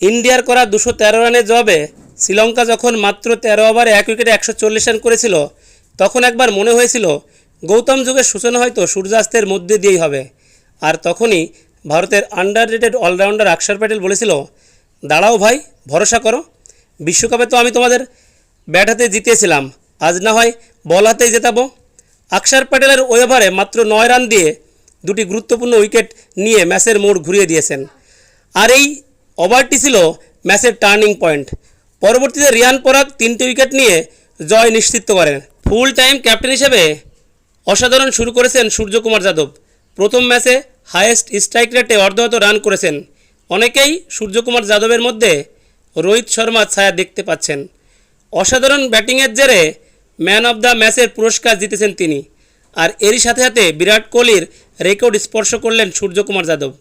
ইন্ডিয়ার করা দুশো তেরো রানের জবাবে শ্রীলঙ্কা যখন মাত্র তেরো ওভারে এক উইকেটে একশো চল্লিশ রান করেছিল, তখন একবার মনে হয়েছিল গৌতম যুগের সূচনা হয়তো সূর্যাস্তের মধ্যে দিয়েই হবে। আর তখনই ভারতের আন্ডার রেটেড অলরাউন্ডার অক্ষর প্যাটেল বলেছিল, দাঁড়াও ভাই, ভরসা করো। বিশ্বকাপে তো আমি তোমাদের ব্যাট হাতে জিতিয়েছিলাম, আজ না হয় বল হাতেই জেতাবো। অক্ষর প্যাটেলের ওই ওভারে মাত্র নয় রান দিয়ে দুটি গুরুত্বপূর্ণ উইকেট নিয়ে ম্যাচের মোড় ঘুরিয়ে দিয়েছেন। আর এই ওভারটি ছিল ম্যাচের টার্নিং পয়েন্ট। পরবর্তীতে রিয়ান পরাগ তিনটি উইকেট নিয়ে জয় নিশ্চিত করেন। ফুল টাইম ক্যাপ্টেন হিসেবে অসাধারণ শুরু করেছেন সূর্যকুমার যাদব। প্রথম ম্যাচে হায়েস্ট স্ট্রাইক রেটে অর্ধহত রান করেছেন। অনেকেই সূর্যকুমার যাদবের মধ্যে রোহিত শর্মার ছায়া দেখতে পাচ্ছেন। অসাধারণ ব্যাটিংয়ের জেরে ম্যান অব দ্য ম্যাচের পুরস্কার জিতেছেন তিনি। আর এরই সাথে সাথে বিরাট কোহলির রেকর্ড স্পর্শ করলেন সূর্যকুমার যাদব।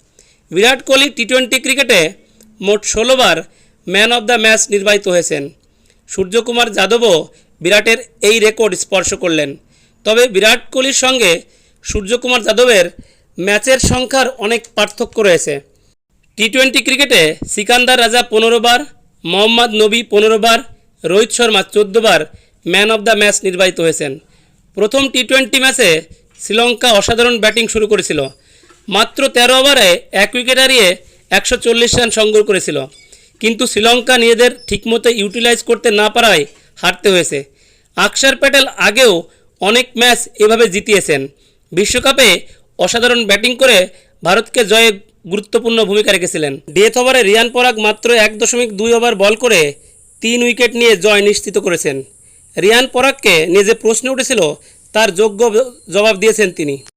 বিরাট কোহলি টি টোয়েন্টি ক্রিকেটে মোট ষোলোবার ম্যান অব দ্য ম্যাচ নির্বাচিত হয়েছেন। সূর্যকুমার যাদবও বিরাটের এই রেকর্ড স্পর্শ করলেন। তবে বিরাট কোহলির সঙ্গে সূর্যকুমার যাদবের ম্যাচের সংখ্যার অনেক পার্থক্য রয়েছে। টি টোয়েন্টি ক্রিকেটে সিকান্দার রাজা পনেরো বার, মোহাম্মদ নবী পনেরো বার, রোহিত শর্মা চোদ্দ বার ম্যান অব দ্য ম্যাচ নির্বাচিত হয়েছেন। প্রথম টি টোয়েন্টি ম্যাচে শ্রীলঙ্কা অসাধারণ ব্যাটিং শুরু করেছিল। মাত্র তেরো ওভারে এক উইকেট হারিয়ে একশো চল্লিশ রান সংগ্রহ করেছিল। কিন্তু শ্রীলঙ্কা নিজেদের ঠিকমতো ইউটিলাইজ করতে না পারায় হারতে হয়েছে। আকসার প্যাটেল আগেও অনেক ম্যাচ এভাবে জিতিয়েছেন। বিশ্বকাপে অসাধারণ ব্যাটিং করে ভারতকে জয়ে গুরুত্বপূর্ণ ভূমিকা রেখেছিলেন। ডেথ ওভারে রিয়ান পরাগ মাত্র এক দশমিক দুই ওভার বল করে তিন উইকেট নিয়ে জয় নিশ্চিত করেছেন। রিয়ান পরাগকে নিয়ে যে প্রশ্ন উঠেছিল, তার যোগ্য জবাব দিয়েছেন তিনি।